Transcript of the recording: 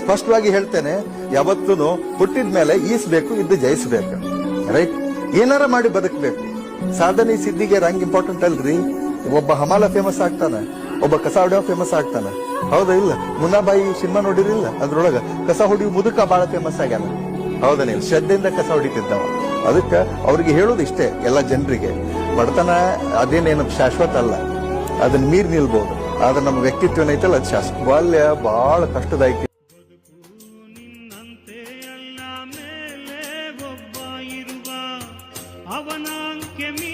ಸ್ಪಷ್ಟವಾಗಿ ಹೇಳ್ತೇನೆ ಯಾವತ್ತೂ ಹುಟ್ಟಿದ ಮೇಲೆ ಈಸ್ಬೇಕು, ಇದ್ದು ಜಯಿಸಬೇಕು. ರೈಟ್ ಏನಾರ ಮಾಡಿ ಬದುಕಬೇಕು. ಸಾಧನೆ ಸಿದ್ಧಿಗೆ ರಂಗ್ ಇಂಪಾರ್ಟೆಂಟ್ ಅಲ್ರಿ? ಒಬ್ಬ ಹಮಾಲ ಫೇಮಸ್ ಆಗ್ತಾನೆ, ಒಬ್ಬ ಕಸ ಹೊಡೆಯೋ ಫೇಮಸ್ ಆಗ್ತಾನೆ. ಹೌದಾ ಇಲ್ಲ? ಮುನ್ನಾಬಾಯಿ ಸಿನಿಮಾ ನೋಡಿರಿಲ್ಲ? ಅದ್ರೊಳಗ ಕಸ ಹೊಡಿ ಮುದುಕ ಬಹಳ ಫೇಮಸ್ ಆಗ್ಯಾನ. ಹೌದಾ ನೀವು? ಶ್ರದ್ಧೆಯಿಂದ ಕಸ ಹೊಡಿತಿದ್ದವ. ಅದಕ್ಕೆ ಅವ್ರಿಗೆ ಹೇಳೋದು ಇಷ್ಟೇ, ಎಲ್ಲ ಜನರಿಗೆ. ಬಡತನ ಅದೇನೇನು ಶಾಶ್ವತ ಅಲ್ಲ. ಅದನ್ನ ಮೀರ್ ನಿಲ್ಬಹುದು ಆದ್ರೆ ನಮ್ಮ ವ್ಯಕ್ತಿತ್ವ ಏನೈತಲ್ಲ ಅದು ಶಾಸನ ಬಾಲ್ಯ ಬಹಳ ಕಷ್ಟದಾಯ್ತು ಅವನಾಂಕೆ ಮೀ